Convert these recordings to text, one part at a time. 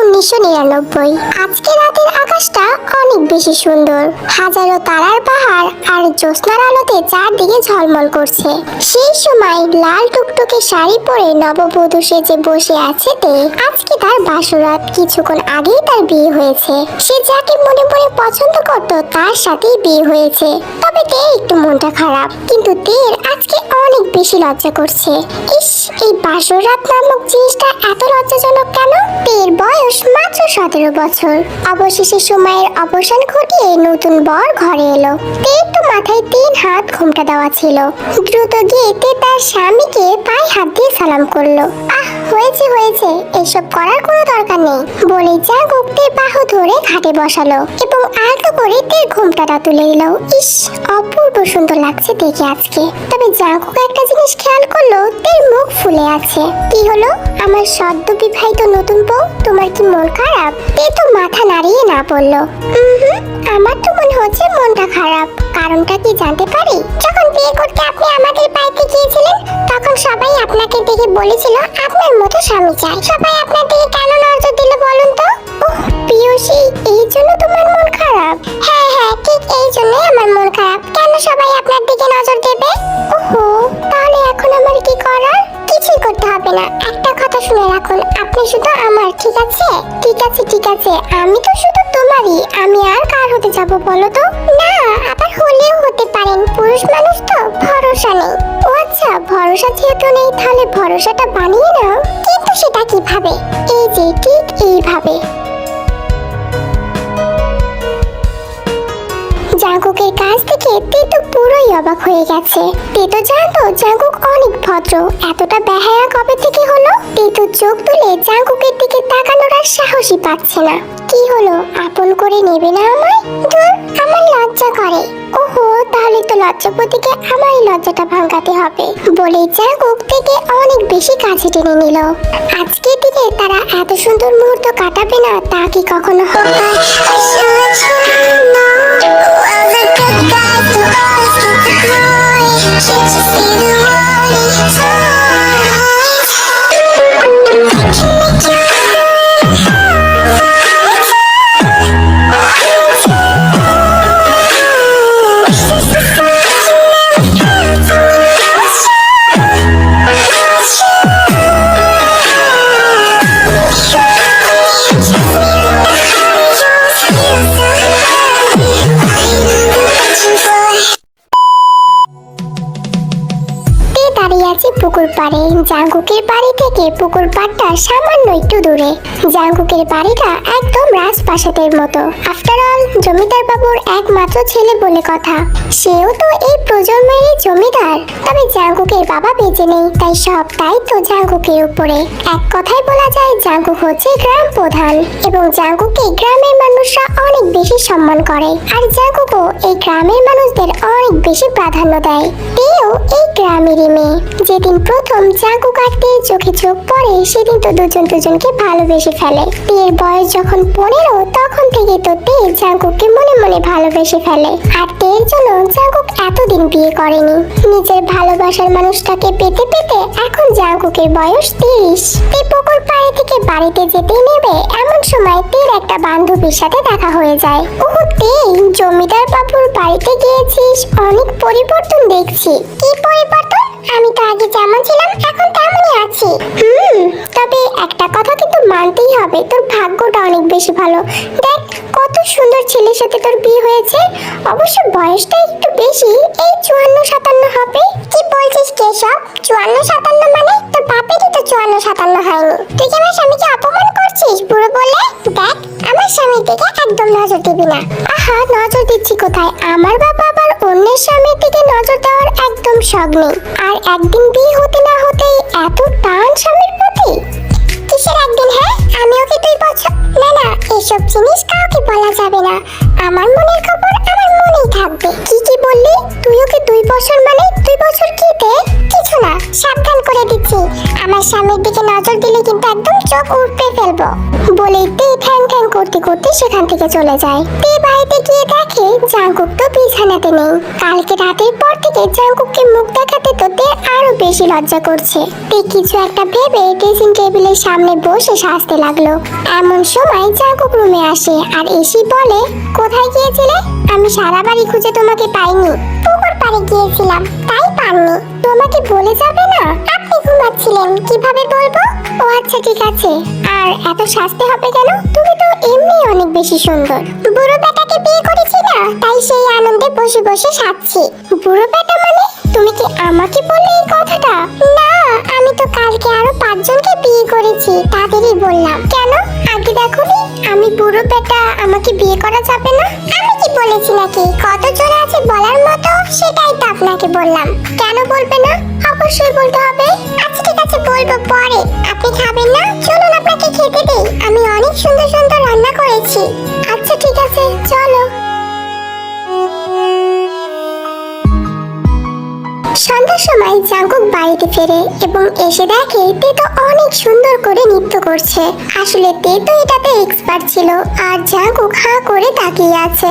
উনিশশো নিরানব্বই। আজকে রাতের আকাশটা অনেক বেশি সুন্দর। হাজারো তারার পাহাড় আর জ্যোৎস্নার আলোতে চারদিকে ঝলমল করছে। সেই সময় লাল টুকটুকে শাড়ি পরে নববধূ সেজে বসে আছে তে। আজকে তার বাসরাত কিছুক্ষণ আগেই তার বিয়ে হয়েছে। সে যাকে মনে মনে পছন্দ করত, তার সাথেই বিয়ে হয়েছে। তবে তে একটু মনটা খারাপ। কিন্তু তের আজকে অনেক বেশি লজ্জা করছে। ইস, এই বাসরাত নামক জিনিসটা এত লজ্জাজনক কেন? তের বয়স মাত্র সতেরো বছর। অবশেষে সময়ের অবসান ঘটিয়ে নতুন বর ঘরে এলো। তের তো মাথায় তিন হাত ঘোমটা দেওয়া ছিল। দ্রুত গিয়ে তে তার স্বামীকে পায়ে হাত দিয়ে সালাম করল। আহ, হয়েছে হয়েছে, এসব করার কোনো দরকার নেই। বলে যা গুপ্তের বাহু ধরে ঘাটে বসালো এবং আলতো করে তের ঘোমটাটা তুলে এলো ইস, অপূর্ব সুন্দর লাগছে দেখে আজকে। তবে জাঙ্কুক একটা জিনিস খেয়াল করল, তের মুখ ফুলে আছে। কি হলো? আমার সদ্য বিবাহিত নতুন বউ, তোমার কি মন খারাপ তে তো মাথা নাড়িয়ে না বলল। আমার তো মনে হচ্ছে মনটা খারাপ। কারণটা কি জানতে পারি? যখন বিয়ে করতে আপনি আমাদের বাড়িতে গিয়েছিলেন, তখন সবাই আপনাকে দেখে বলেছিল, আপনার মতো স্বামী চাই। সবাই আপনার দিকে কেন নজর দিল বলুন তো? পিয়সী, এই জন্য তোমার মন খারাপ? হ্যাঁ হ্যাঁ ঠিক এই জন্যই আমার মন খারাপ। কেন সবাই আপনার দিকে নজর দেবে? ওহো, তাহলে এখন আমার কি করার? কিছুই করতে হবে না। একটা কথা শুনে রাখুন, আপনি শুধু আমার, ঠিক আছে? ঠিক আছে ঠিক আছে, আমি তো শুধু তোমারই। আমি আর কার হতে যাব বলো তো? না, আবার হলেও হতে পারেন। পুরুষ মানুষ তো, ভরসা নেই। ও আচ্ছা ভরসা যেহেতু নেই, তাহলে ভরসাটা বানিয়ে নাও। কিন্তু সেটা কীভাবে? এই যে, ঠিক এইভাবে। কাছ থেকে পুরোই অবাক হয়ে গেছে। তে জানতো জাঙ্কুক অনেক ভদ্র। এতটা বেহায়া কবে থেকে হলো? তে চোখ তুলে জাঙ্কুকের দিকে তাকানোর আর সাহসই পাচ্ছে না। কি হলো? আপন করে নেবে না আমায়? দূর আমার লজ্জা করে। ওহো, তাহলে তো লজ্জাপতিকে আমারই লজ্জাটা ভাঙাতে হবে। বলে জাঙ্কুক থেকে অনেক বেশি কাছে টেনে নিল। আজকে দিনে তারা এত সুন্দর মুহূর্ত কাটাবে না, তা কি কখনো Got the eyes, got the glory Can't you see the light? জাঙ্গুকের বাড়ি থেকে পুকুর পাড়টা সামান্য একটু দূরে। জাঙ্গুকের বাড়িটা একদম রাজপ্রাসাদের মতো। আফটার অল জমিদার বাবুর একমাত্র ছেলে বলে কথা। সেও তো এই প্রজন্মেরই জমিদার। তবে জাঙ্গুকের বাবা বেঁচে নেই, তাই সব দায়িত্ব জাঙ্গুকের উপরে। এক কথায় বলা যায় জাঙ্গুক হচ্ছে গ্রাম প্রধান। এবং জাঙ্গুকে গ্রামের মানুষরা অনেক বেশি সম্মান করে। আর জাঙ্গুকও এই গ্রামের মানুষদের অনেক বেশি প্রাধান্য দেয়। তেও এই গ্রামেরই মেয়ে। যেদিন প্রথম জাঙ্কু কাটতে চোখে চোখ পড়ে সেদিন তো দুজন দুজনকে ভালোবেসে ফেলে। তের বয়স যখন পনেরো, তখন থেকে তো তে জাঙ্কুককে মনে মনে ভালোবেসে ফেলে। আর তের জন্য জাঙ্কুক এতদিন বিয়ে করেনি। নিজের ভালোবাসার মানুষটাকে পেতে পেতে এখন জাঙ্কুকের বয়স তিরিশ। তে পুকুর পাড়ে থেকে বাড়িতে যেতেই নেবে এমন সময় তের একটা বান্ধবীর সাথে দেখা হয়ে যায়। ওহ তে জমিদার বাবুর বাড়িতে গিয়েছিস? অনেক পরিবর্তন দেখছি। কি পরিবর্তন? আমি তো আগে যেমন ছিলাম, এখন তেমনই আছি হুম তবে একটা কথা কিন্তু মানতেই হবে তোর ভাগ্যটা অনেক বেশি ভালো। দেখ, কত সুন্দর ছেলের সাথে তোর বিয়ে হয়েছে। অবশ্য বয়সটা একটু বেশি, এই চুয়ান্ন সাতান্ন হবে। কি বলছিস কেশব চুয়ান্ন সাতান্ন মানে তোর বাপেরই তো চুয়ান্ন সাতান্ন হয়নি। তুই কি আমার স্বামীকে অপমান করছিস, বুড়ো বলে? দেখ, আমার স্বামীর দিকে একদম নজর দিবি না। আহা, নজর দিচ্ছি কোথায়? আমার বাবা আবার অন্যের স্বামীর দিকে নজর দেওয়ার একদম শখ নেই। আর একদিন বিয়ে হতে না হতেই এত টান স্বামীর প্রতি? কিসের একদিন হ্যাঁ? আমি ওকে দুই বছর না না, এসব জিনিস কাউকে বলা যাবে না। আমার মনের খবর আমার মনেই থাকবে। কি কি বললি? তুই ওকে দুই বছর মানে দুই বছর কি তে? কিছু না, সাবধান করে দিচ্ছি। আমার স্বামীর দিকে নজর দিলে কিন্তু একদম চোখ উঠতে ফেলব। বলেই তে ঠ্যাং ঠ্যাং করতে করতে সেখান থেকে চলে যায়। তে বাড়িতে গিয়ে দেখে জাঙ্কুক তো বিছানাতে নেই। কালকে রাতের পর থেকে জাঙ্কুককে মুখ দেখাতে তো তে আরও বেশি লজ্জা করছে। তে কিছু একটা ভেবে ড্রেসিং টেবিলের সামনে বসে সাজতে লাগল। এমন সময় জাঙ্কুক রুমে আসে আর এসি বলে, কোথায় গিয়েছিলে? আমি সারা বাড়ি খুঁজে তোমাকে পাইনি। পাড়ে গিয়েছিলাম, তাই পাননি। তোমাকে বলে যাবে না? আপনি ঘুমাচ্ছিলেন, কীভাবে বলব? ও আচ্ছা ঠিক আছে। আর এত সাজতে হবে কেন? তুমি তো এমনি অনেক বেশি সুন্দর। বুড়ো বেটাকে বিয়ে করেছি না, তাই সেই আনন্দে বসে বসে সাজছি। বুড়ো বেটা মানে? তুমি কি আমাকে বললে এই কথাটা? না, আমি তো কালকে আরও পাঁচজনকে বিয়ে করেছি, তাদেরই বললাম। কেন? আগে দেখোনি, আমি বুড়ো বেটা, আমাকে বিয়ে করা যাবে না? আমি কি বলেছি নাকি? কত জোরে আছে বলার সেটাই তো আপনাকে বললাম। কেন বলবে না? অবশ্যই বলতে হবে। আচ্ছা ঠিক আছে, বলব পরে। আপনি খাবেন না? চলুন আপনাকে খেতে দেই। আমি অনেক সুন্দর সুন্দর রান্না করেছি। আচ্ছা ঠিক আছে, চলো। সন্ধ্যার সময় জাঙ্কুক বাড়িতে ফেরে এবং এসে দেখে তে তো অনেক সুন্দর করে নৃত্য করছে। আসলে তে তো এটাতে এক্সপার্ট ছিল, আর জাঙ্কুক হা করে তাকিয়ে আছে।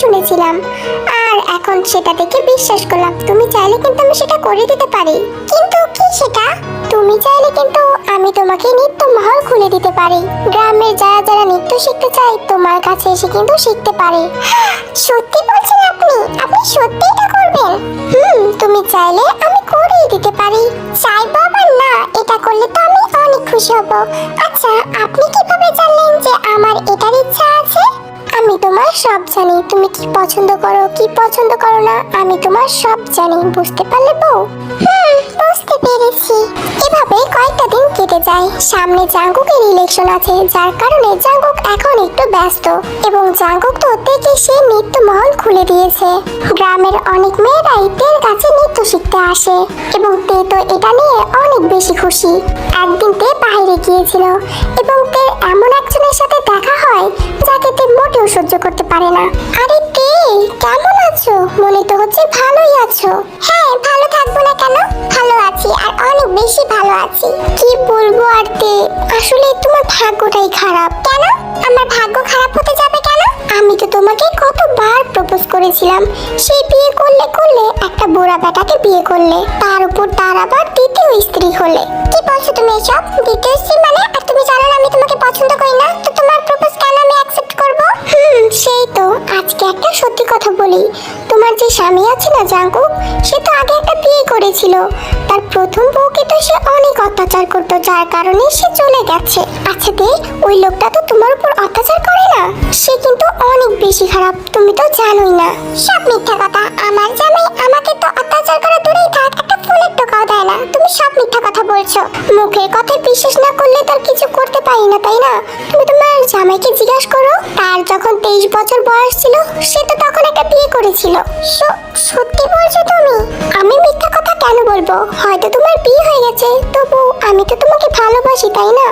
শুনেছিলাম। আর এখন সেটা দেখে বিশ্বাস করলাম, তুমি চাইলে কিন্তু আমি সেটা করে দিতে পারি। কিন্তু কি সেটা? তুমি চাইলে কিন্তু আমি তোমাকে নৃত্য মহল খুলে দিতে পারি। গ্রামের যারা যারা নৃত্য শিখতে চায়, তোমার কাছে এসে কিন্তু শিখতে পারে। সত্যি বলছেন আপনি? আপনি সত্যি এটা করবেন? হুম, তুমি চাইলে আমি করিয়ে দিতে পারি। চাইব আবার না, এটা করলে তো আমি অনেক খুশি হব। আচ্ছা আপনি কীভাবে জানলেন যে আমার এটার ইচ্ছা আছে? আমি তোমার সব জানি। তুমি কি পছন্দ করো, কি পছন্দ করো না, আমি তোমার সব জানি। বুঝতে পারলে বউ? হুম, বুঝতে পেরেছি। এভাবে কয়েকটা দিন কেটে যায়। সামনে জাঙ্গুকের ইলেকশন আছে, যার কারণে জাঙ্গুক এখন একটু ব্যস্ত। এবং জাঙ্গুক তো থেকে সে নৃত্য মহল খুলে দিয়েছে। গ্রামের অনেক মেয়েরাই তের কাছে নৃত্য শিখতে আসে। এবং তে তো এটা নিয়ে অনেক বেশি খুশি। একদিন তে বাইরে গিয়েছিল। এবং তে এমন একজনের সাথে দেখা হয়, যাকে তে মোটেও সহ্য করতে পারে না। আরে তে কেমন আছো? মনে তো হচ্ছে ভালোই আছো। হ্যাঁ ভালো থাকব না কেন? ভালো আছি আর অনেক বেশি ভালো আছি। কি বলব আর তে? আসলে তোমার ভাগ্যটাই খারাপ। কেন? আমার ভাগ্য খারাপ হতে যাবে কেন আমি তো তোমাকে কতবার প্রপোজ করেছিলাম। সেই বিয়ে করলে করলে একটা বুড়া বেটাকে বিয়ে করলে। তার উপর তার আবার দ্বিতীয় স্ত্রী হলে। কি বলছো তুমি এসব? দ্বিতীয় স্ত্রী মানে? আর তুমি জানো না আমি তোমাকে পছন্দ করি না। তো তোমার প্রপোজ কেন আমি অ্যাকসেপ্ট করব? হুম সেই তো আজকে একটা সত্যি কথা বলি। তোমার যে স্বামী আছে না জাঙ্কু সে তো আগে একটা বিয়ে করেছিল। তার প্রথম বউকে তো সে অনেক অত্যাচার করতো যার কারণে সে চলে গেছে। আচ্ছা দে ওই লোকটা তো তোমার উপর অত্যাচার করে না? সে কিন্তু অনেক বেশি খারাপ, তুমি তো জানোই না। সব মিথ্যা কথা। আমার জামাই আমাকে তো অত্যাচার করা দূরেই থাক, একটা ফুলের টোকাও দেয় না। তুমি সব মিথ্যা কথা বলছো। মুখের কথায় বিশ্বাস না করলে তার কিছু করতে পারি না, তাই না? তুমি তোমার জামাইকে জিজ্ঞাসা করো, তার যখন তেইশ বছর বয়স ছিল, সে তো তখন একটা বিয়ে করেছিল। সত্যি বলছো তুমি? আমি মিথ্যা কথা কেন বলব? হয়তো তোমার বিয়ে হয়ে গেছে। তবু আমি তো তোমাকে ভালোবাসি, তাই না?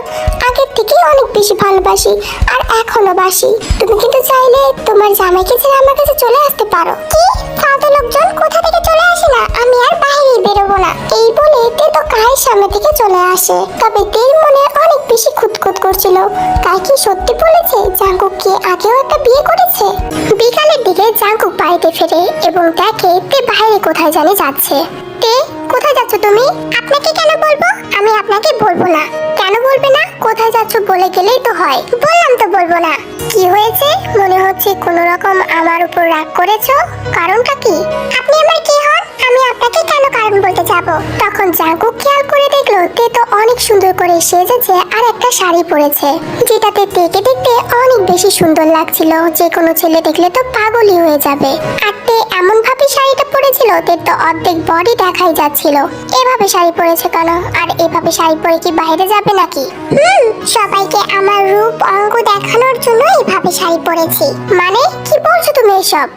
আগের থেকে অনেক বেশি ভালোবাসি, আর এখনও বাসি। তুমি কিন্তু চাইলে তোমার জামাইকে ছেড়ে আমার কাছে চলে আসতে পারো। কি? ফালতু লোকজন, কোথা থেকে চলে আসে না? আমি আর বাইরে বেরোবো না। এই বলে তে তো কায়ের সামনে থেকে চলে আসে। তবে তের মনে অনেক বেশি খুঁতখুত করছিল। কাই কি সত্যি বলেছে জাঙ্কুক কি আগেও একটা বিয়ে করেছে? বিকালের দিকে জাঙ্কুক বাড়িতে ফেরে এবং দেখে তে বাইরে কোথায় জানি যাচ্ছে। তে, কোথায় যাচ্ছ তুমি? আপনাকে কেন বলব? আমি আপনাকে বলব না। কেন বলবে না? কোথায় যাচ্ছ বলে গেলেই তো হয়। বললাম তো বলব না। কি হয়েছে? মনে হচ্ছে কোনো রকম আমার উপর রাগ করেছ। কারণটা কি? আপনি আমার কি হন? আমি আপনাকে কেন কারণ বলতে যাব? তখন জাঙ্কুক খেয়াল করে দেখল তে তো অনেক সুন্দর করে সেজেছে আর একটা শাড়ি পরেছে, যেটাতে তেকে দেখতে অনেক বেশি সুন্দর লাগছিল। যে কোনো ছেলে দেখলে তো পাগলই হয়ে যাবে। আর তে এমন ভাবে শাড়িটা পরেছিল তে তো অর্ধেক বডি দেখাই যাচ্ছিল। এভাবে শাড়ি পরেছে কেন? আর এভাবে শাড়ি পরে কি বাইরে যাবে নাকি? হুম, সবাইকে আমার রূপ, অঙ্গ দেখানোর জন্য এভাবে শাড়ি পরেছি। মানে কি বলছো তুমি এসব?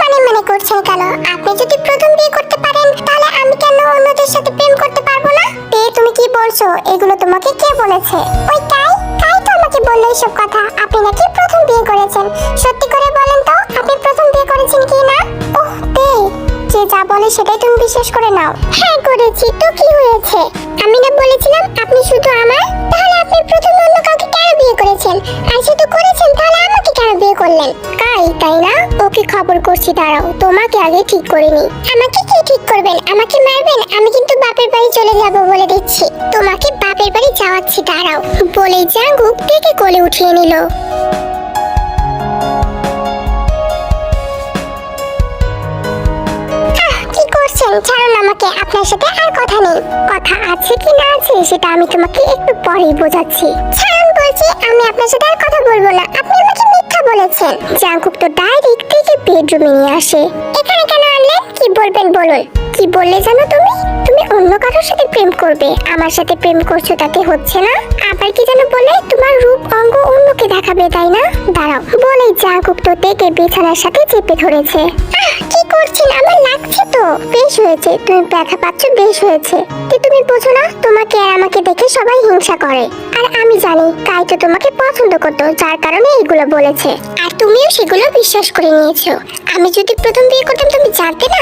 মানে মানে করছেন কেন? আপনি যদি প্রথম বিয়ে করতে পারেন, তাহলে আমি কেন অন্যদের সাথে প্রেম করতে পারব না? তে, তুমি কি বলছো? এগুলো তোমাকে কে বলেছে? ওই তাই? তাই তো আমাকে বলল এইসব কথা। আপনি নাকি প্রথম বিয়ে করেছেন? সত্যি করে বলেন তো, আপনি প্রথম বিয়ে করেছেন কি না? ওহ, তে। যে যা বলে সেটাই তুমি বিশ্বাস করে নাও। হ্যাঁ করেছি তো কি হয়েছে? আমি না বলেছিলাম আপনি শুধু আমার তাহলে আপনি প্রথম অন্য কাউকে কেন বিয়ে করেছেন? আর শুধু করেছেন তাহলে আমাকে কেন বিয়ে করলেন? কাই তাই না? ওকে খবর করছি দাঁড়াও তোমাকে আগে ঠিক করে নি আমাকে কি ঠিক করবেন? আমাকে মারবেন? আমি কিন্তু বাপের বাড়ি চলে যাব বলে দিচ্ছি। তোমাকে বাপের বাড়ি যাওয়াচ্ছি দাঁড়াও। বলে জাঙ্গুক থেকে কোলে উঠিয়ে নিল। করছেন ছাড়ুন আমাকে আপনার সাথে আর কথা নেই। কথা আছে কি না আছে, সেটা আমি তোমাকে একটু পরেই বোঝাচ্ছি। ছাড়ুন বলছি, আমি আপনার সাথে আর কথা বলব না। আপনি আমাকে মিথ্যা বলেছেন। জাঙ্কুক তো ডাইরেক্ট থেকে বেডরুমে নিয়ে আসে। এখানে কেন আনলেন? কি বলবেন বলুন। কি বললে জানো তুমি? তুমি অন্য কারোর সাথে প্রেম করবে। আমার সাথে প্রেম করছ তাতে হচ্ছে না। আবার কি যেন বলে, তোমার রূপ, অঙ্গ অন্যকে দেখাবে, তাই না? দাঁড়াও বলে জাঙ্কুক তো দেখে বিছানার সাথে চেপে ধরেছে। কি করছেন? আমার লাগছে তো। বেশ হয়েছে, তুমি ব্যথা পাচ্ছ, বেশ হয়েছে। কি তুমি বোঝো না, তোমাকে আর আমাকে দেখে সবাই হিংসা করে। আর আমি জানি কাই তো তোমাকে পছন্দ করতো, যার কারণে এগুলো বলেছে। আর তুমিও সেগুলো বিশ্বাস করে নিয়েছো। আমি যদি প্রথম বিয়ে করতাম, তুমি জানতে না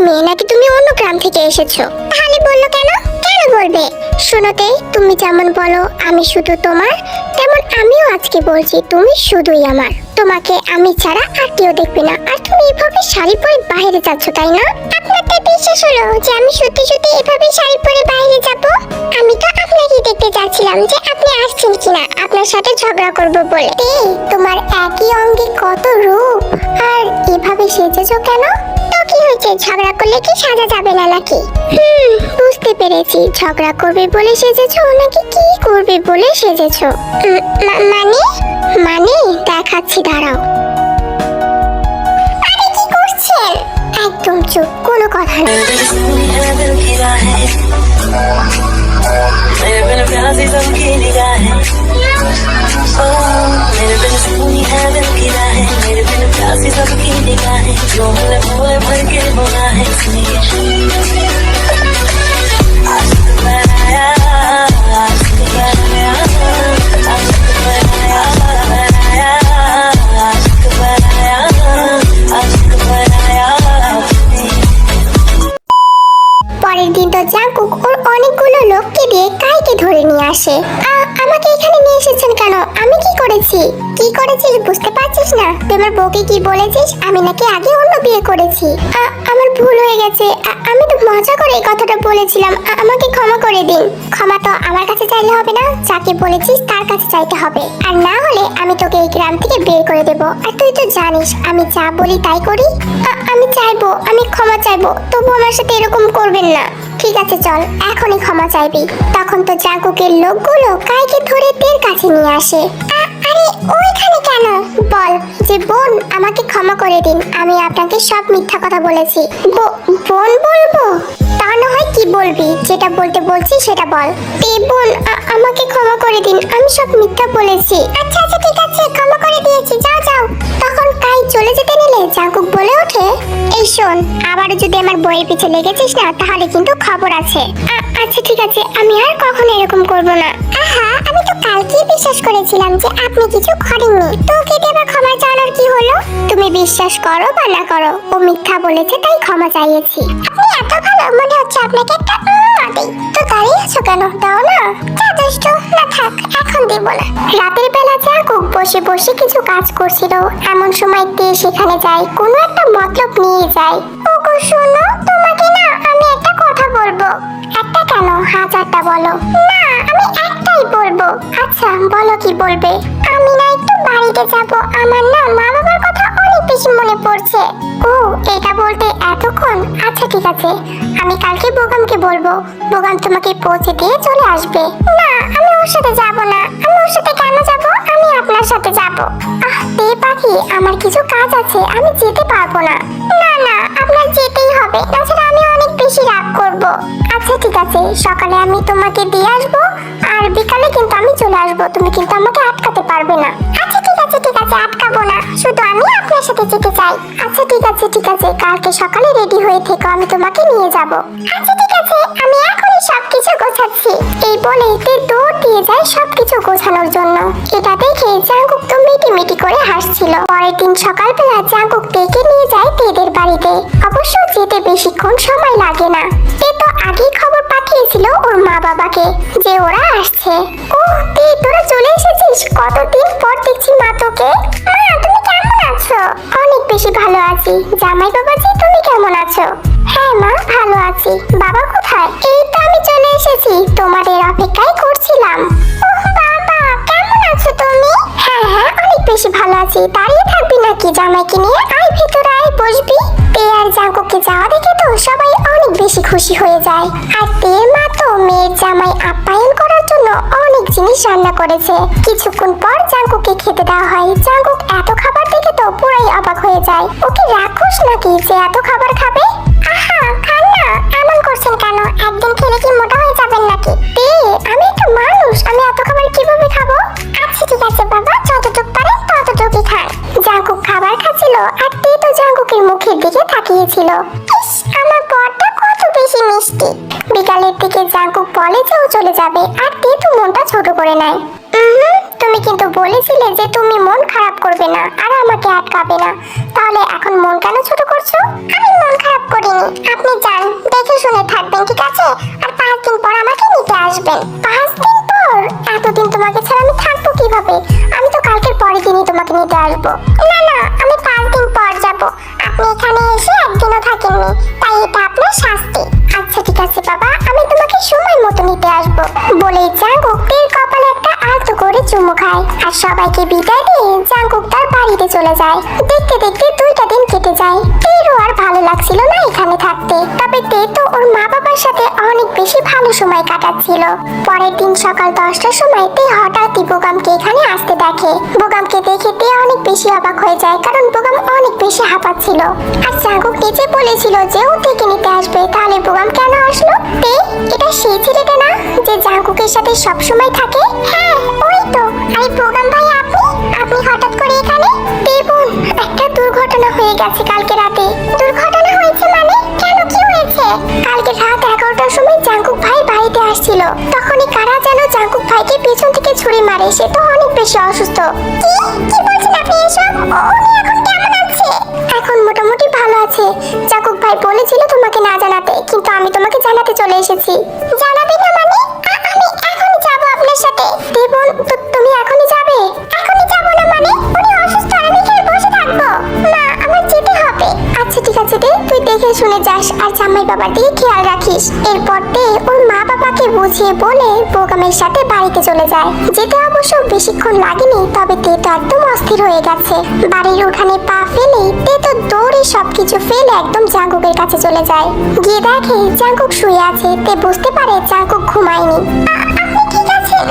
মেয়ে নাকি তুমি অন্য গ্রাম থেকে এসেছ? তাহলে বলল কেন? কেন বলবে? শোনোতে তুমি যেমন বলো, আমি শুধু তোমার, তেমন আমিও আজকে বলছি, তুমি শুধুই আমার। তোমাকে, আমি ছাড়া আর কেউ দেখবে না। আর তুমি এভাবে শাড়ি পরে বাইরে যাচ্ছ, তাই না? আপনার তাই বিশ্বাস হলো যে আমি সত্যি সত্যি এভাবে শাড়ি পরে বাইরে যাব? আমি তো আপনাকে দেখতে যাচ্ছিলাম যে আপনি আসছেন কিনা। আপনার সাথে ঝগড়া করব বলে। তোমার একই অঙ্গে কত রূপ। আর এভাবে সেজেছো কেন? হয়েছে? ঝগড়া করলে কি সাজা যাবে না নাকি? হুম, বুঝতে পেরেছি। ঝগড়া করবে বলে সেজেছো নাকি কি করবে বলে সেজেছো? মানে? মানে দেখাচ্ছি দাঁড়াও আরে কি করছেন একদম চুপ কোনো কথা না मेरे दिल की राहें मेरे बिन प्यासी सबकी निगाहें ओ, मेरे बिन सुनी है दिल की राहें मेरे बिन प्यासी सबकी निगाहें जो हमने भोले भर के बुना है আসে আমাকে এখানে নিয়ে এসেছেন কেন? আমি কি করেছি? কি করেছিস বুঝতে পারছিস না? তুই আমার বউকে কি বলেছিস? আমি নাকি আগে অন্য বিয়ে করেছি। আমার ভুল হয়ে গেছে। আমি তো মজা করে এই কথাটা বলেছিলাম। আমাকে ক্ষমা করে ক্ষমা তো আমার কাছে চাইলে হবে না। যাকে বলেছিস তার কাছে চাইতে হবে। আর না হলে আমি তোকে এই গ্রাম থেকে বের করে দেব। আর তুই তো জানিস, আমি যা বলি তাই করি। আমি চাইব, আমি ক্ষমা চাইব। তবু আমার সাথে এরকম করবেন না। ঠিক আছে, চল, এখনই ক্ষমা চাইবি। তখন তো জাগুকের লোকগুলো কাইকে ধরে তের কাছে নিয়ে আসে। আরে ওইখানে কেন? বল, যে বোন আমাকে ক্ষমা করে দিন, আমি আপনাকে সব মিথ্যা কথা বলেছি। বোন বলব? তা না হয় কি বলবি? যেটা বলতে বলছি সেটা বল। তে বোন আমাকে ক্ষমা করে দিন, আমি সব মিথ্যা বলেছি। আচ্ছা আচ্ছা ঠিক আছে, ক্ষমা করে দিয়েছি, যাও যাও। তখন কাই চলে যেতে নিলে জাগুক বলে ওঠে, এই শোন, আবারও যদি আমার বইয়ের পিছে লেগেছিস না, তাহলে কিন্তু খবর আছে। আচ্ছা ঠিক আছে, আমি আর কখনো এরকম করব না। কালকেই বিশ্বাস করেছিলাম যে আপনি কিছু করেননি, তো কেটে আবার ক্ষমা চাওয়ার কি হলো? তুমি বিশ্বাস করো বা না করো, ও মিথ্যা বলেছে তাই ক্ষমা চাইয়েছি। আপনি এত ভালো, মনে হচ্ছে আপনাকে একটা। তো দাঁড়িয়ে আছো কেন? দাও না। যা দুষ্ট, না থাক, এখন দেব না। রাতের বেলা জাগুক বসে বসে কিছু কাজ করছিল, এমন সময় তে সেখানে যায়, কোনো একটা মতলব নিয়ে যায়। ওগো, শোনো, তোমাকে না আমি একটা কথা বলব। একটা কেন? হাজারটা বলো। না, আমি বলব? আচ্ছা বলো কি বলবে? আমি না একটু বাড়িতে যাব। আমার না মা বাবার কথা অনেক বেশি মনে পড়ছে। ও, এটা বলতে এতক্ষণ? আচ্ছা ঠিক আছে। আমি কালকে বোগামকে বলব। বোগাম তোমাকে পৌঁছে দিয়ে চলে আসবে। না, আমি ওর সাথে যাব না। আমি ওর সাথে কেন যাব? আমি আপনার সাথে যাব। আহ, তে পাখি, আমার কিছু কাজ আছে। আমি যেতে পারব না। না না, আপনার যেতেই হবে। তাছাড়া আমি অনেক বেশি রাগ করব। আচ্ছা ঠিক আছে, সকালে আমি তোমাকে দিয়ে আসব, আর বিকালে কিন্তু আমি চলে আসব। তুমি কিন্তু আমাকে আটকাতে পারবে না। আচ্ছা ঠিক আছে ঠিক আছে আটকাবো না। শুধু আমি আপনার সাথে যেতে চাই। আচ্ছা ঠিক আছে ঠিক আছে। কালকে সকালে রেডি হয়ে থেকো, আমি তোমাকে নিয়ে যাব। আচ্ছা ঠিক আছে, আমি এখনই সবকিছু গোছাচ্ছি। এই বলে তে দৌড় দিয়ে যায় সবকিছু গোছানোর জন্য। এটা দেখে জাঙ্কুক তো মিটি মিটি করে হাসছিল। পরের দিন সকালবেলা জাঙ্কুক তেকে নিয়ে যায় তেদের বাড়িতে। অবশ্য যেতে বেশিক্ষণ সময় লাগে না। তে তো আগেই খবর পাঠিয়েছিল ওর মা বাবাকে যে ওরা আসছে। ও তে, তোরা চলে এসেছিস? কতদিন পর দেখছি মা তোকে। বেশি ভালো আছি। জামাই বাবাজি তুমি কেমন আছো? হ্যাঁ মা, ভালো আছি। বাবা কোথায়? এই তো আমি চলে এসেছি। তোমাদের অপেক্ষায় করছিলাম। ওহ বাবা, কেমন আছো তুমি? হ্যাঁ হ্যাঁ অনেক বেশি ভালো আছি। দাঁড়িয়ে থাকবি নাকি জামাইকে নিয়ে? আয় ভেতরে, আয়, বসবি। আর জাঙ্কুকে যাওয়া দেখে তো সবাই অনেক বেশি খুশি হয়ে যায়। আর তের মা তো মেয়ের জামাই আপ্যায়ন করার জন্য অনেক জিনিস রান্না করেছে। কিছুক্ষণ পর জাঙ্কুকে খেতে যায়, ওকে রাক্ষস নাকি যে এত খাবার খাবে? আহা খান না এমন করছেন কেন? একদিন খেলে কি মোটা হয়ে যাবেন নাকি? তে, আমি একটা মানুষ, আমি এত খাবার কীভাবে খাব? আচ্ছা ঠিক আছে বাবা, যতটুক পারেন ততটুকুই খান। জাঙ্কুক খাবার খাচ্ছিল আর তে তো জাঙ্কুকের মুখের দিকে তাকিয়েছিল। ইস, আমার বরটা কত বেশি মিষ্টি। বিকালের দিকে জাঙ্কুক বলে যে ও চলে যাবে, আর তে তো মনটা ছোট করে নেয়। তুমি কিন্তু বলেছিলে যে তুমি মন খারাপ করবে না আর আমাকে আটকাবে না। তাহলে এখন মন কেন ছোট করছ? আমি মন খারাপ করিনি। আপনি যান, দেখে শুনে থাকবেন, ঠিক আছে? আর পাঁচ দিন পর আমাকে নিতে আসবেন। পাঁচ দিন পর? এতদিন তোমাকে ছাড়া আমি থাকব কীভাবে? আমি তো কালকের পরের দিনই তোমাকে নিতে আসব। আর সবাইকে বিদায় দিয়ে জাঙ্কুক তার বাড়িতে চলে যায়। দেখতে দেখতে দুইটা দিন কেটে যায়। তীরও আর ভালো লাগছিল না এখানে থাকতে। তবে তে তো ওর মা বাবার সাথে অনেক বেশি ভালো সময় কাটাচ্ছিল। পরের দিন সকাল দশটার সময় তে হঠাৎই বোগামকে এখানে আসতে দেখে। বোগামকে দেখে তে অনেক বেশি অবাক হয়ে যায়, কারণ বোগাম অনেক বেশি হাঁপাচ্ছিল। আর জাঙ্কুক নিজে বলেছিল যে ও থেকে নিতে আসবে, তাহলে বোগাম কেন আসলো? তে, এটা সেই ছেলেটা না যে জাঙ্কুকের সাথে সবসময় থাকে? হ্যাঁ তো আরে বোগাম ভাই আপনি আপনি হঠাৎ করে এখানে? দেখুন, একটা দুর্ঘটনা হয়ে গেছে কালকে রাতে। দুর্ঘটনা হয়েছে মানে? কেন কি হয়েছে? কালকে রাত এগারোটার সময় জাঙ্কুক ভাই বাড়িতে আসছিল। তখনই কারা যেন জাঙ্কুক ভাইকে পেছন থেকে ছুরি মারে, সে তো অনেক বেশি অসুস্থ। কি? কি বলছেন আপনি এসব? উনি এখন কেমন আছে? এখন মোটামুটি ভালো আছে। জাঙ্কুক ভাই বলেছিল তোমাকে না জানাতে, কিন্তু আমি তোমাকে জানাতে চলে এসেছি। জানাবে না মানে আ- আমি এখনই যাব আপনার সাথে দেবন তু- তুমি এখনই মানে? যেতে হবে। আচ্ছা ঠিক আছে তুই দেখে শুনে যাস খেয়াল রাখিস। এরপর দে, ওর মা বাবাকে বুঝিয়ে বলে সাথে বাড়িতে চলে যায়। যেতে অবশ্য বেশিক্ষণ লাগেনি, তবে তো একদম অস্থির হয়ে গেছে। বাড়ির উঠানে পা ফেলেই তে তো দৌড়ে সবকিছু ফেলে একদম জাঙ্কুকের কাছে চলে যায়। গিয়ে দেখে জাঙ্কুক শুয়ে আছে, তে বুঝতে পারে জাঙ্কুক ঘুমায়নি।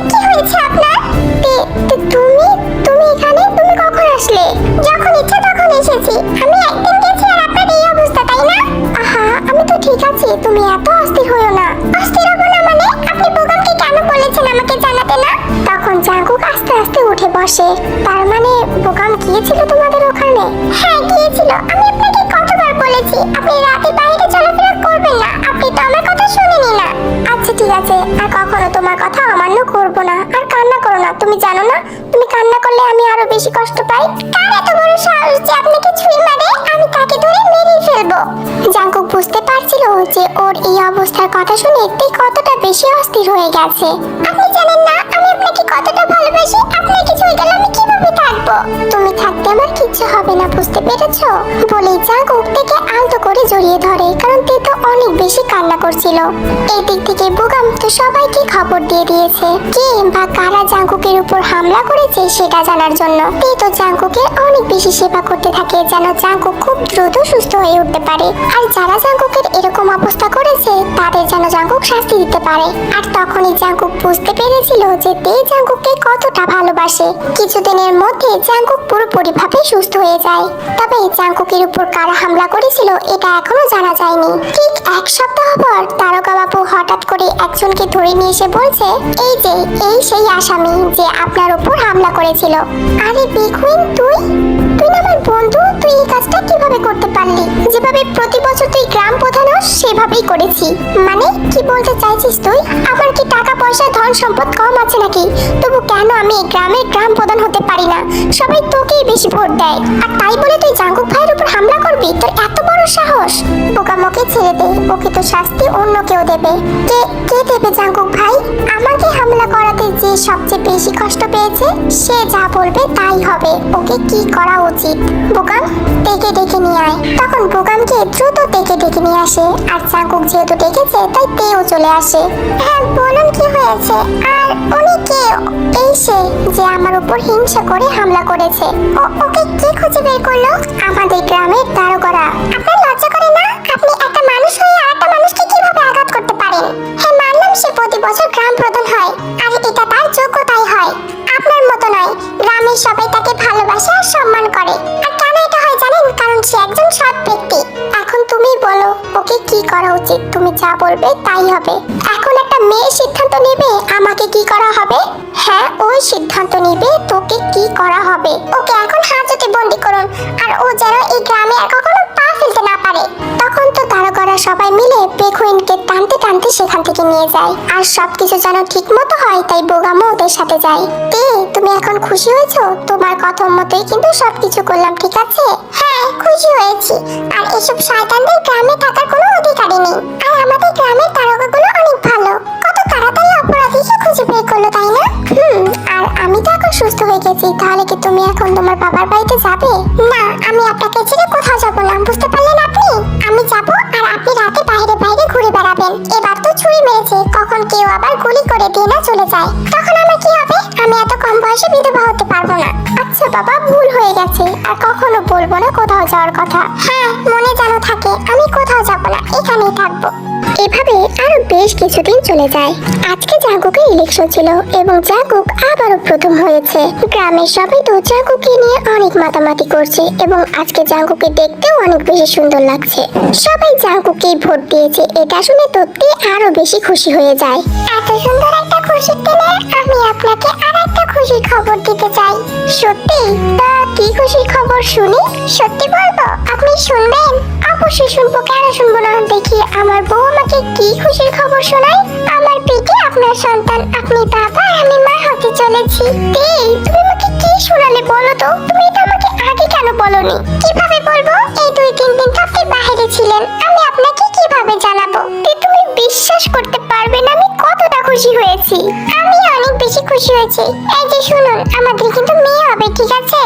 কি হয়েছে আপনার তুমি তুমি এখানে, তুমি কখন আসলে? যখন ইচ্ছা তখন এসেছি। আমি একদিন গেছি আর আপনার এই অবস্থা, তাই না? আহা, আমি তো ঠিক আছি। তুমি এত অস্থির হইও না। অস্থির হব না মানে আপনি বোগামকে কেন বলেছেন আমাকে জানাতে, না? তখন জাঙ্কুক আস্তে আস্তে উঠে বসে। তার মানে বোগাম গিয়েছিল তোমাদের ওখানে? হ্যাঁ গিয়েছিল। আমি আপনাকে কতবার বলেছি, আপনি রাতে বাইরে চলাফেরা করবেন না। আপনি তো আমার কথা শুনেনি না। ঠিক আছে, আর কখনো তোমার কথা অমান্য করব না। আর কান্না করো না, তুমি জানো না? তুমি কান্না করলে আমি আরও বেশি কষ্ট পাই। কার এত বড় সাহস যে আপনাকে ছুরি মারে আমি তাকে ধরে মেরে ফেলব। জাঙ্কুক বুঝতে পারছিল যে ওর এই অবস্থার কথা শুনে তে কতটা বেশি অস্থির হয়ে গেছে। আপনি জানেন না, আমি আপনাকে কতটা ভালোবাসি, আপনার কিছু হয়ে গেলে আমি কীভাবে তুমি থাকতে আমার কিচ্ছু হবে না, বুঝতে পেরেছ? বলেই জাঙ্কুক থেকে আলতো করে জড়িয়ে ধরে, কারণ তে তো অনেক বেশি কান্না করছিল। এই দিক থেকে বুগাম তো সবাইকে খবর দিয়ে দিয়েছে কে বা কারা জাঙ্কুকের উপর হামলা করেছে সেটা জানার জন্য। তে তো জাঙ্কুকের অনেক বেশি সেবা করতে থাকে, যেন জাঙ্কুক খুব দ্রুত সুস্থ হয়ে উঠতে পারে। আর যারা জাঙ্কুকের এরকম অবস্থা করেছে, তাদের যেন জাঙ্কুক শাস্তি দিতে পারে। আর তখনই জাঙ্কুক বুঝতে পেরেছিল যে, তে জাঙ্কুককে কতটা ভালোবাসে। কিছুদিনের মধ্যে জাঙ্কুক পুরোপুরি ভাবে সুস্থ হয়ে যায়। তবে জাঙ্কুকের উপর কারা হামলা করেছিল, এটা এখনও জানা যায়নি। ঠিক এক সপ্তাহ পর তারকা বাবু হঠাৎ করে একজনকে ধরে নিয়ে এসে বলছে, এই যে, এই সেই আসামি যে আপনার উপর হামলা করেছিল। আরে বিকুইন, তুই? তুই আমার বন্ধু, তুই এই কাজটা কীভাবে করতে পারলি? যেভাবে প্রতি বছর তুই গ্রাম প্রধান হস সেভাবেই করেছি। মানে কি বলতে চাইছিস তুই? আমার কি টাকা পয়সা ধন সম্পদ কম আছে নাকি? তবু কেন আমি গ্রামের গ্রাম প্রধান হতে পারি সবাই তোকেই বেশি ভোট দেয়। আর তাই বলে তুই জাঙ্গুক ভাইয়ের উপর হামলা করবি? তোর এত বড় সাহস? বোকামোকে ছেড়ে দে, ওকে তো শাস্তি অন্য কেউ দেবে। কে কে দেবে সবচেয়ে বেশি কষ্ট পেয়েছে, সে যা বলবে তাই হবে। ওকে কি করা উচিত? বোকাম? ডেকে ডেকে নিয়ে আয়। তখন বোকামকে দ্রুত ডেকে ডেকে নিয়ে আসে। আর জাঙ্কুক যেহেতু ডেকেছে, তাই তেও চলে আসে। হ্যাঁ বলুন কি হয়েছে? আর উনি কে? এই সে যে আমার উপর হিংসা করে হামলা করেছে। ও, ওকে কে খুঁজে বের করল? আমাদের গ্রামের দারোগরা। আপনার লজ্জা করে না? আপনি একটা মানুষ হয়ে আরেকটা মানুষকে পারেন সে প্রতি বছর গ্রাম প্রধান হয়, আর এটা তার যোগ্যতাই হয়। আপনার মতো নয়, গ্রামের সবাই তাকে ভালোবাসে আর সম্মান করে। আর কেন এটা হয় জানেন? কারণ সে একজন সৎ ব্যক্তি। এখন তুমি বলো, ওকে কি করা উচিত? তুমি যা বলবে তাই হবে। এখন একটা মেয়ে সিদ্ধান্ত নেবে আমাকে কি করা হবে? হ্যাঁ ওই সিদ্ধান্ত নেবে তোকে কি করা হবে। ওকে যায়। আর সবকিছু যেন ঠিক মতো হয়, তাই বোগামও ওদের সাথে যায়। তে তুমি এখন খুশি হয়েছো? তোমার কথা মতোই কিন্তু সবকিছু করলাম, ঠিক আছে? হ্যাঁ খুশি হয়েছি। আর এসব শয়তানদের গ্রামে থাকার কোনো অধিকারই নেই। আর আমাদের গ্রামের তারকাগুলো অনেক ভালো। কত তাড়াতাড়ি অপরাধীকে খুঁজে বের করল, তাই না? হুম, আর আমি তো এখন সুস্থ হয়ে গেছি। তাহলে কি তুমি এখন তোমার বাবার বাড়িতে যাবে? না কিছুদিন চলে যায়। আজকে জাগুকের ইলেকশন ছিল এবং জাগুক আবারও প্রথম হয়েছে। গ্রামের সবাই তো জাগুকে নিয়ে অনেক মাতামাতি করছে এবং আজকে জাগুকে দেখতেও অনেক বেশি সুন্দর লাগছে। সবাই জাগুকেই ভোট দিয়েছে, এটা শুনে তো আরও বেশি খুশি হয়ে যায়। এত সুন্দর একটা খুশির দিনে আমি আপনাকে আর একটা খুশির খবর দিতে চাই। সত্যি? তা কি খুশির খবর শুনি? সত্যি বলব? আপনি শুনবেন? অবশ্যই শুনব। কেন শুনব না? আমার বউ আমাকে কি খুশির খবর শোনায়? আমার পেটে আপনার সন্তান, আপনি বাবা, আমি মা হতে চলেছি। তুমি আমাকে কি শোনালে বলো তো? তুমি এটা আমাকে আগে কেন বলনি? কীভাবে বলব? এই দুই তিন দিন তো আপনি বাইরে ছিলেন। আমি আপনাকে কীভাবে জানাব? তে তুমি বিশ্বাস করতে পারবে না, আমি কতটা খুশি হয়েছি। আমি অনেক বেশি খুশি হয়েছি। এই যে শুনুন, আমাদের কিন্তু মেয়ে হবে, ঠিক আছে?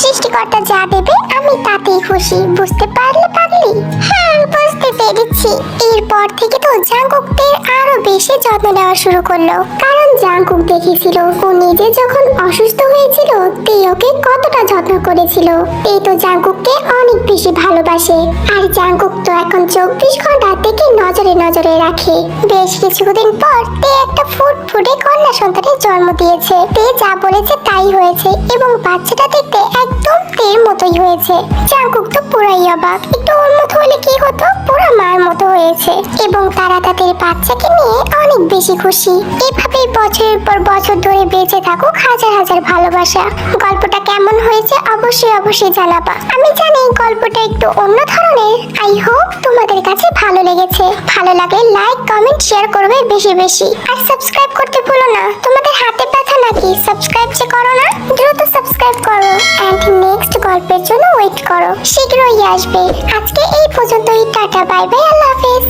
সৃষ্টিকর্তা যা দেবে, আমি তাতেই খুশি, বুঝতে পারলে পারলি হ্যাঁ বুঝতে পেরেছি। এরপর থেকে তো জাঙ্কুকদের আরও বেশি যত্ন নেওয়া শুরু করল। কারণ জাঙ্কুক দেখেছিল, ও নিজে যখন অসুস্থ হয়েছিল তে ওকে কতটা যত্ন করেছিল। এই তো জাঙ্কুককে অনেক বেশি ভালোবাসে। আর জাঙ্কুক তো এখন চব্বিশ ঘণ্টা থেকে নজরে নজরে রাখে? বেশ কিছুদিন পর তে একটা ফুট ফুটে কন্যা সন্তানের জন্ম দিয়েছে। তে যা বলেছে তাই হয়েছে এবং বাচ্চাটা দেখতে একদম তের মতোই হয়েছে। জাঙ্কুক তো পুরাই অবাক। একটু ওর মতো হলে কি হতো? পুরো মার মতো হয়েছে। এবং তারা তাদের বাচ্চাকে নিয়ে অনেক বেশি খুশি। এভাবেই বছরের পর বছর ধরে বেঁচে থাকুক হাজার হাজার ভালোবাসা। গল্পটা কেমন হয়েছে অবশ্যই অবশ্যই জানাবা। আমি জানি গল্পটা একটু অন্য ধরনের। আই হোপ তোমাদের কাছে ভালো লেগেছে, ভালো লাগে লাইক কমেন্ট শেয়ার করবে বেশি বেশি। আর সাবস্ক্রাইব করতে ভুলো না, তোমাদের হাতে ব্যথা নাকি? সাবস্ক্রাইব যে করো না, দ্রুত সাবস্ক্রাইব করো। অ্যান্ড নেক্সট গল্পের জন্য ওয়েট করো, শীঘ্রই আসবে। আজকে এই পর্যন্তই, টাটা বাই বাই আল্লাহ হাফেজ।